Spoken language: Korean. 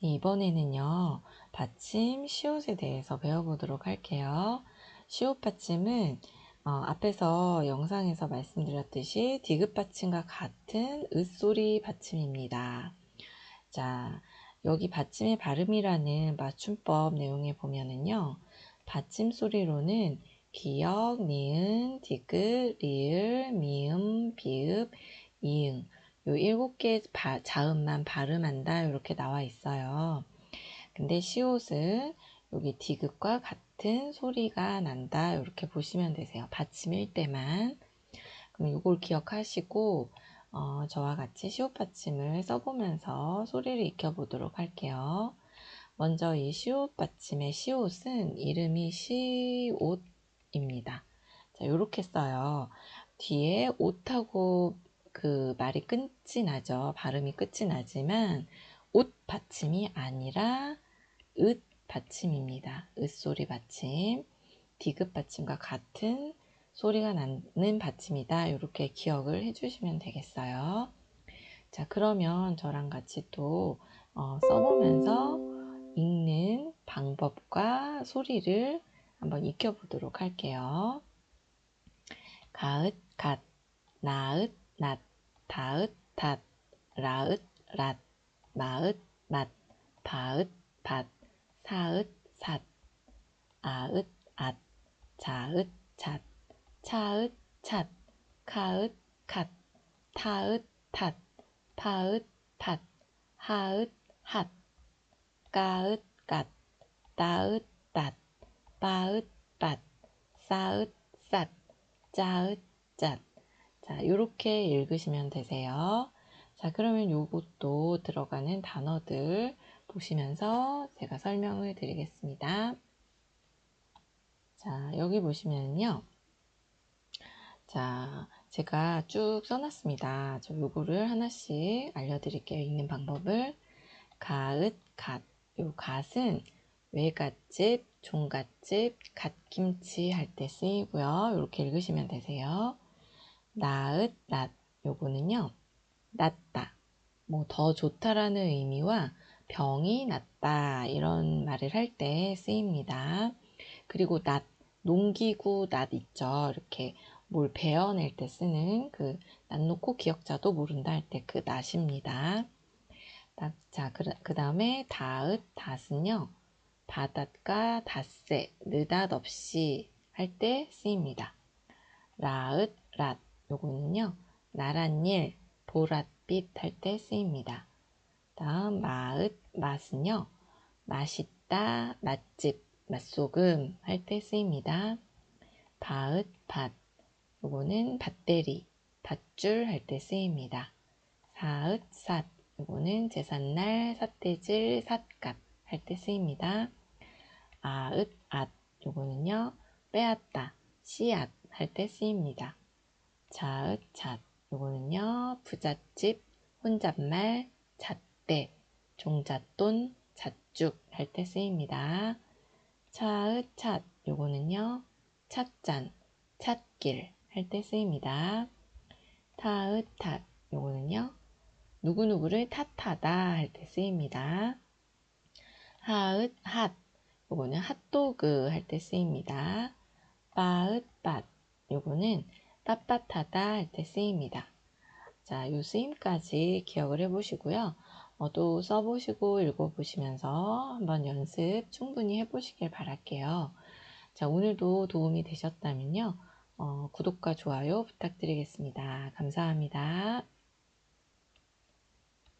이번에는요, 받침 시옷에 대해서 배워보도록 할게요. 시옷 받침은 어, 앞에서 영상에서 말씀드렸듯이 디귿 받침과 같은 으소리 받침입니다. 자, 여기 받침의 발음이라는 맞춤법 내용에 보면은요, 받침 소리로는 기역, 니은, 디귿, 리을, 미음, 비읍, 이응 요 일곱 개 자음만 발음한다 이렇게 나와 있어요. 근데 시옷은 여기 디귿과 같은 소리가 난다 이렇게 보시면 되세요. 받침일 때만. 그럼 이걸 기억하시고 어, 저와 같이 시옷 받침을 써보면서 소리를 익혀보도록 할게요. 먼저 이 시옷 받침의 시옷은 이름이 시옷입니다. 자, 이렇게 써요. 뒤에 옷하고 그 말이 끝이 나죠. 발음이 끝이 나지만 옷 받침이 아니라 읒 받침입니다. 읒 소리 받침. 디귿 받침과 같은 소리가 나는 받침이다. 이렇게 기억을 해주시면 되겠어요. 자, 그러면 저랑 같이 또 어, 써보면서 읽는 방법과 소리를 한번 익혀보도록 할게요. 가읒, 갓, 나읒, 낫, 다읒, 닷, 라읒, 랏, 마읒, 맛, 바읒, 밭, 사읒, 삿, 아읒, 앗, 자읒, 잣, 차읒, 찻, 카읒, 갓, 타읒, 탓, 파읒, 팥, 하읒, 핫, 까읒, 갓, 따읒, 땄, 빠읒, 밭, 싸읒, 쌌, 짜읒, 잣, 자, 이렇게 읽으시면 되세요. 자, 그러면 요것도 들어가는 단어들 보시면서 제가 설명을 드리겠습니다. 자, 여기 보시면요. 자, 제가 쭉 써놨습니다. 저 요거를 하나씩 알려드릴게요. 읽는 방법을. 가읒, 갓. 요 갓은 외갓집, 종갓집, 갓김치 할 때 쓰이고요. 이렇게 읽으시면 되세요. 낫. 요거는요, 낫다. 뭐 더 좋다라는 의미와 병이 낫다. 이런 말을 할 때 쓰입니다. 그리고 낫, 농기구 낫 있죠. 이렇게 뭘 베어낼 때 쓰는 그 낫 놓고 기억자도 모른다 할 때 그 낫입니다. 자, 그, 그 다음에 다읒, 닷은요. 바닷가, 닷새, 느닷없이 할 때 쓰입니다. 라읒, 랏. 요거는요. 나랏일, 보랏빛 할 때 쓰입니다. 다음 마읒, 맛은요. 맛있다, 맛집, 맛소금 할 때 쓰입니다. 바읒, 밭. 요거는 밭대리, 밭줄 할 때 쓰입니다. 사읒, 삿. 요거는 제삿날, 삿대질, 삿갓 할 때 쓰입니다. 아읒, 앗. 요거는요. 빼앗다, 씨앗 할 때 쓰입니다. 자읒, 잣. 요거는요, 부잣집, 혼잣말, 잣대, 종잣돈, 잣죽 할 때 쓰입니다. 차읒, 찻. 요거는요, 찻잔, 찻길 할 때 쓰입니다. 타읒, 탓. 요거는요, 누구누구를 탓하다 할 때 쓰입니다. 하읒, 핫. 요거는 핫도그 할 때 쓰입니다. 빠읒, 밭. 요거는 빳빳하다 할 때 쓰입니다. 자, 요 쓰임까지 기억을 해보시고요. 어, 또 써보시고 읽어보시면서 한번 연습 충분히 해보시길 바랄게요. 자, 오늘도 도움이 되셨다면요. 어, 구독과 좋아요 부탁드리겠습니다. 감사합니다.